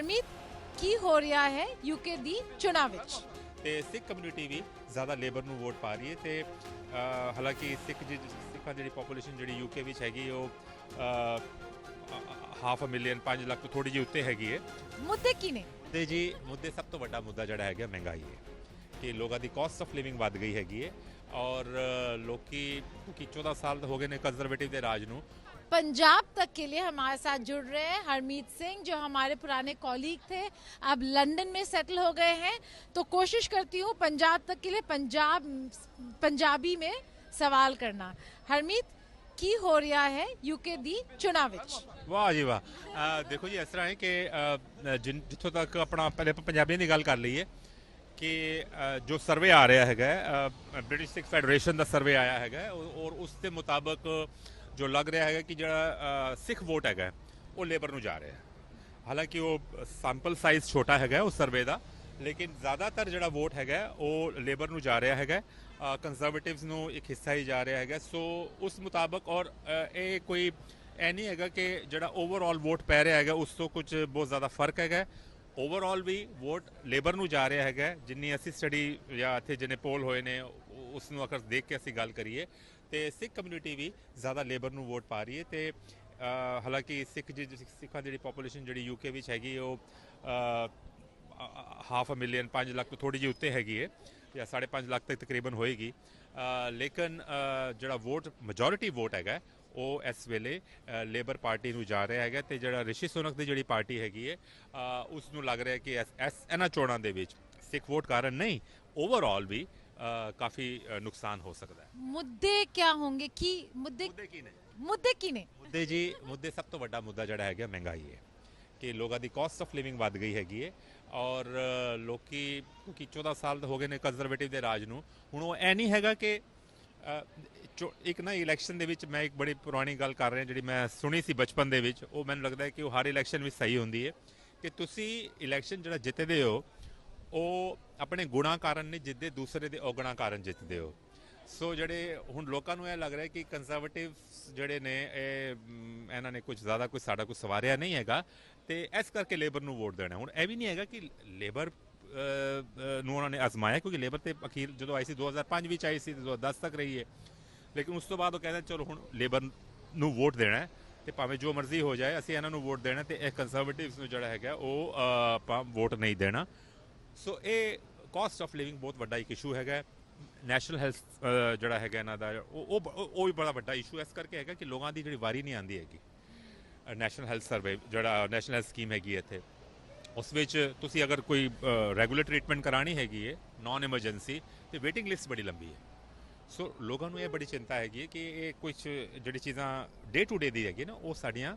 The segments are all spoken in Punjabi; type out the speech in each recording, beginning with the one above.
ਹਰਮੀਤ ਕੀ ਹੋ ਰਿਹਾ ਹੈ ਯੂਕੇ ਦੀ ਚੁਣਾਵ ਵਿੱਚ? ਤੇ ਸਿੱਖ ਕਮਿਊਨਿਟੀ ਵੀ ਜ਼ਿਆਦਾ ਲੇਬਰ ਨੂੰ ਵੋਟ ਪਾ ਰਹੀ ਹੈ ਤੇ ਅ, ਹਾਲਾਂਕਿ ਸਿੱਖ ਜੀ ਸਿੱਖਾਂ ਦੀ ਜਿਹੜੀ ਪੋਪੂਲੇਸ਼ਨ ਜਿਹੜੀ ਯੂਕੇ ਵਿੱਚ ਹੈਗੀ ਉਹ ਹਾਫ ਅ ਮਿਲੀਅਨ 5 ਲੱਖ ਤੋਂ ਥੋੜੀ ਜਿਹੀ ਉੱਤੇ ਹੈਗੀ ਹੈ। ਮੁੱਦੇ ਕੀ ਨੇ? ਤੇ ਜੀ ਮੁੱਦੇ ਸਭ ਤੋਂ ਵੱਡਾ ਮੁੱਦਾ ਜਿਹੜਾ ਹੈਗਾ ਮਹਿੰਗਾਈ ਹੈ ਕਿ ਲੋਕਾਂ ਦੀ ਕਾਸਟ ਆਫ ਲਿਵਿੰਗ ਵੱਧ ਗਈ ਹੈਗੀ ਹੈ। ਔਰ ਅ, ਲੋਕੀ ਕਿ 14 ਸਾਲ ਹੋ ਗਏ ਨੇ ਕੰਜ਼ਰਵੇਟਿਵ ਦੇ ਰਾਜ ਨੂੰ पंजाब तक के लिए हमारे साथ जुड़ रहे हैं हरमीत सिंह जो हमारे पुराने कॉलीग थे अब लंदन में सेटल हो गए हैं तो कोशिश करती हूँ पंजाब तक के लिए पंजाब पंजाबी में सवाल करना हरमीत ਕੀ ਹੋ ਰਿਹਾ ਹੈ ਯੂਕੇ ਦੀ ਚੁਣਾਵ ਵਿੱਚ ਵਾਹ ਜੀ ਵਾਹ ਅ, ਦੇਖੋ ਜੀ ਇਸ ਤਰ੍ਹਾਂ ਹੈ ਕਿ ਅ, ਜਿਨ- ਜਿੱਥੋਂ ਤੱਕ ਆਪਣਾ ਪਹਿਲੇ ਆਪਾਂ ਪੰਜਾਬੀਆਂ ਦੀ ਗੱਲ ਕਰ ਲਈਏ ਕਿ ਅ, ਜੋ ਸਰਵੇ ਆ ਰਿਹਾ ਹੈਗਾ ਬ੍ਰਿਟਿਸ਼ ਸਿੱਖ ਫੈਡਰੇਸ਼ਨ ਦਾ ਸਰਵੇ ਆਇਆ ਹੈਗਾ ਔਰ ਔਰ ਉਸ ਦੇ ਮੁਤਾਬਕ ਜੋ ਲੱਗ ਰਿਹਾ ਹੈਗਾ ਕਿ ਜਿਹੜਾ ਸਿੱਖ ਵੋਟ ਹੈਗਾ, ਉਹ ਲੇਬਰ ਨੂੰ ਜਾ ਰਿਹਾ ਹੈ। ਹਾਲਾਂਕਿ ਉਹ ਸੈਂਪਲ ਸਾਈਜ਼ ਛੋਟਾ ਹੈਗਾ ਉਸ ਸਰਵੇ ਦਾ, ਲੇਕਿਨ ਜ਼ਿਆਦਾਤਰ ਜਿਹੜਾ ਵੋਟ ਹੈਗਾ, ਉਹ ਲੇਬਰ ਨੂੰ ਜਾ ਰਿਹਾ ਹੈਗਾ। ਕੰਜ਼ਰਵੇਟਿਵਸ ਨੂੰ ਇੱਕ ਹਿੱਸਾ ਹੀ ਜਾ ਰਿਹਾ ਹੈਗਾ। ਸੋ ਉਸ ਮੁਤਾਬਕ ਔਰ ਇਹ ਕੋਈ ਐ ਨਹੀਂ ਹੈਗਾ ਕਿ ਜਿਹੜਾ ਓਵਰਆਲ ਵੋਟ ਪੈ ਰਿਹਾ ਹੈਗਾ, ਉਸ ਤੋਂ ਕੁਝ ਬਹੁਤ ਜ਼ਿਆਦਾ ਫ਼ਰਕ ਹੈਗਾ। ਓਵਰਆਲ ਵੀ ਵੋਟ ਲੇਬਰ ਨੂੰ ਜਾ ਰਿਹਾ ਹੈਗਾ, ਜਿੰਨੀ ਅਸੀਂ ਸਟੱਡੀ ਜਾਂ ਇੱਥੇ ਜਿਹਨੇ ਪੋਲ ਹੋਏ ਨੇ ਉਸ ਨੂੰ ਅਗਰ ਦੇਖ ਕੇ ਅਸੀਂ ਗੱਲ ਕਰੀਏ, ਤੇ ਸਿੱਖ ਕਮਿਊਨਿਟੀ ਵੀ ਜ਼ਿਆਦਾ ਲੇਬਰ ਨੂੰ ਵੋਟ ਪਾ ਰਹੀ ਹੈ ਤੇ ਹਾਲਾਂਕਿ ਸਿੱਖ ਜੀ ਸਿੱਖਾਂ ਦੀ ਜਿਹੜੀ ਪੋਪੂਲੇਸ਼ਨ ਜਿਹੜੀ ਯੂਕੇ ਵਿੱਚ ਹੈਗੀ, ਉਹ ਹਾਫ ਅ ਮਿਲੀਅਨ 5 ਲੱਖ ਤੋਂ ਥੋੜੀ ਜਿਹੀ ਉੱਤੇ ਹੈਗੀ ਹੈ, ਜਾਂ 5.5 ਲੱਖ ਤੱਕ ਤਕਰੀਬਨ ਹੋਏਗੀ। ਲੇਕਿਨ ਜਿਹੜਾ ਵੋਟ ਮੈਜੋਰਿਟੀ ਵੋਟ ਹੈਗਾ ਉਹ ਇਸ ਵੇਲੇ ਲੇਬਰ ਪਾਰਟੀ ਨੂੰ ਜਾ ਰਿਹਾ ਹੈਗਾ ਤੇ ਜਿਹੜਾ ਰਿਸ਼ੀ ਸੁਨਕ ਦੀ ਜਿਹੜੀ ਪਾਰਟੀ ਹੈਗੀ ਹੈ ਉਸ ਨੂੰ ਲੱਗ ਰਿਹਾ ਕਿ ਇਸ ਇਹਨਾਂ ਚੋਣਾਂ ਦੇ ਵਿੱਚ ਸਿੱਖ ਵੋਟ ਕਾਰਨ ਨਹੀਂ ਓਵਰਆਲ ਵੀ ਕਾਫੀ ਨੁਕਸਾਨ ਹੋ ਸਕਦਾ ਹੈ। ਮੁੱਦੇ ਕੀ ਹੋਣਗੇ? ਕੀ ਮੁੱਦੇ ਕੀ ਨੇ? ਮੁੱਦੇ ਕੀ ਨੇ? ਮੁੱਦੇ ਜੀ ਮੁੱਦੇ ਸਭ ਤੋਂ ਵੱਡਾ ਮੁੱਦਾ ਜਿਹੜਾ ਹੈਗਾ ਮਹਿੰਗਾਈ ਹੈ ਕਿ ਲੋਕਾਂ ਦੀ ਕਾਸਟ ਆਫ ਲਿਵਿੰਗ ਵੱਧ ਗਈ ਹੈਗੀ ਹੈ ਔਰ ਲੋਕੀ ਕਿਉਂਕਿ 14 ਸਾਲ ਹੋ ਗਏ ਨੇ ਕੰਜ਼ਰਵੇਟਿਵ ਦੇ ਰਾਜ ਨੂੰ ਹੁਣ ਉਹ ਐ ਨਹੀਂ ਹੈਗਾ ਕਿ ਇੱਕ ਨਾ ਇਲੈਕਸ਼ਨ ਦੇ ਵਿੱਚ ਮੈਂ ਇੱਕ ਬੜੀ ਪੁਰਾਣੀ ਗੱਲ ਕਰ ਰਿਹਾ, ਜਿਹੜੀ ਮੈਂ ਸੁਣੀ ਸੀ ਬਚਪਨ ਦੇ ਵਿੱਚ, ਉਹ ਮੈਨੂੰ ਲੱਗਦਾ ਹੈ ਕਿ ਉਹ ਹਰ ਇਲੈਕਸ਼ਨ ਵਿੱਚ ਸਹੀ ਹੁੰਦੀ ਹੈ ਕਿ ਤੁਸੀਂ ਇਲੈਕਸ਼ਨ ਜਿਹੜਾ ਜਿੱਤਦੇ ਹੋ, ਉਹ ਆਪਣੇ ਗੁਣਾ ਕਾਰਨ ਨਹੀਂ ਜਿੱਤਦੇ, ਦੂਸਰੇ ਦੇ ਔਗਣਾ ਕਾਰਨ ਜਿੱਤਦੇ ਹੋ। ਸੋ ਜਿਹੜੇ ਹੁਣ ਲੋਕਾਂ ਨੂੰ ਇਹ ਲੱਗ ਰਿਹਾ ਕਿ ਕੰਜ਼ਰਵੇਟਿਵ ਜਿਹੜੇ ਨੇ, ਇਹ ਇਹਨਾਂ ਨੇ ਕੁਝ ਜ਼ਿਆਦਾ ਕੁਝ ਸਾਡਾ ਕੁਝ ਸਵਾਰਿਆ ਨਹੀਂ ਹੈਗਾ ਤੇ ਇਸ ਕਰਕੇ ਲੇਬਰ ਨੂੰ ਵੋਟ ਦੇਣਾ ਹੁਣ ਇਹ ਵੀ ਨਹੀਂ ਹੈਗਾ ਕਿ ਲੇਬਰ ਨੂੰ ਉਹਨਾਂ ਨੇ ਅਜ਼ਮਾਇਆ, ਕਿਉਂਕਿ ਲੇਬਰ ਤੇ ਅਖੀਰ ਜਦੋਂ ਆਈ ਸੀ 2005 ਵਿੱਚ ਆਈ ਸੀ, ਤੇ 2010 ਤੱਕ ਰਹੀ ਹੈ ਲੇਕਿਨ ਉਸ ਤੋਂ ਬਾਅਦ ਉਹ ਕਹਿੰਦੇ, ਚਲੋ ਹੁਣ ਲੇਬਰ ਨੂੰ ਵੋਟ ਦੇਣਾ ਹੈ ਤੇ ਭਾਵੇਂ ਜੋ ਮਰਜ਼ੀ ਹੋ ਜਾਏ, ਅਸੀਂ ਇਹਨਾਂ ਨੂੰ ਵੋਟ ਦੇਣਾ ਤੇ ਇਹ ਕੰਜ਼ਰਵੇਟਿਵਸ ਨੂੰ ਜਿਹੜਾ ਹੈਗਾ ਉਹ ਆਪਾਂ ਵੋਟ ਨਹੀਂ ਦੇਣਾ। ਸੋ ਇਹ ਕਾਸਟ ਆਫ ਲਿਵਿੰਗ ਬਹੁਤ ਵੱਡਾ ਇੱਕ ਇਸ਼ੂ ਹੈਗਾ ਨੈਸ਼ਨਲ ਹੈਲਥ ਜਿਹੜਾ ਹੈਗਾ ਇਹਨਾਂ ਦਾ, ਉਹ ਉਹ ਵੀ ਬੜਾ ਵੱਡਾ ਇਸ਼ੂ ਇਸ ਕਰਕੇ ਹੈਗਾ ਕਿ ਲੋਕਾਂ ਦੀ ਜਿਹੜੀ ਵਾਰੀ ਨਹੀਂ ਆਉਂਦੀ ਹੈਗੀ। ਨੈਸ਼ਨਲ ਹੈਲਥ ਸਰਵੇ ਜਿਹੜਾ ਨੈਸ਼ਨਲ ਹੈਲਥ ਸਕੀਮ ਹੈਗੀ ਹੈ ਇੱਥੇ। ਉਸ ਵਿੱਚ ਤੁਸੀਂ ਅਗਰ ਕੋਈ ਰੈਗੂਲਰ ਟ੍ਰੀਟਮੈਂਟ ਕਰਾਣੀ ਹੈਗੀ ਹੈ ਨਾਨ ਐਮਰਜੈਂਸੀ ਤੇ ਵੇਟਿੰਗ ਲਿਸਟ ਬੜੀ ਲੰਬੀ ਹੈ। ਸੋ ਲੋਕਾਂ ਨੂੰ ਇਹ ਬੜੀ ਚਿੰਤਾ ਹੈਗੀ ਹੈ ਕਿ ਇਹ ਕੁਝ ਜਿਹੜੀ ਚੀਜ਼ਾਂ ਡੇ ਟੂ ਡੇ ਦੀ ਹੈਗੀ ਨਾ, ਉਹ ਸਾਡੀਆਂ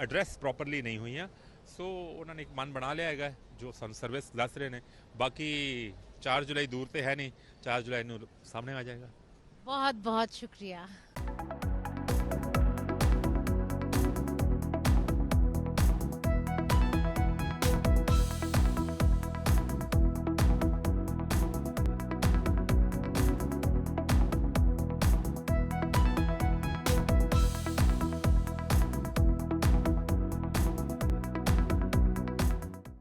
ਐਡਰੈਸ ਪ੍ਰੋਪਰਲੀ ਨਹੀਂ ਹੋਈਆਂ। ਸੋ ਉਹਨਾਂ ਨੇ ਇੱਕ ਮਨ ਬਣਾ ਲਿਆ ਹੈਗਾ, ਜੋ ਸਾਨੂੰ ਸਰਵਿਸ ਦੱਸ ਰਹੇ ਨੇ। ਬਾਕੀ 4 ਜੁਲਾਈ ਦੂਰ ਤੇ ਹੈ ਨਹੀਂ 4 ਜੁਲਾਈ ਨੂੰ ਸਾਹਮਣੇ ਆ ਜਾਏਗਾ। ਬਹੁਤ ਬਹੁਤ ਸ਼ੁਕਰੀਆ।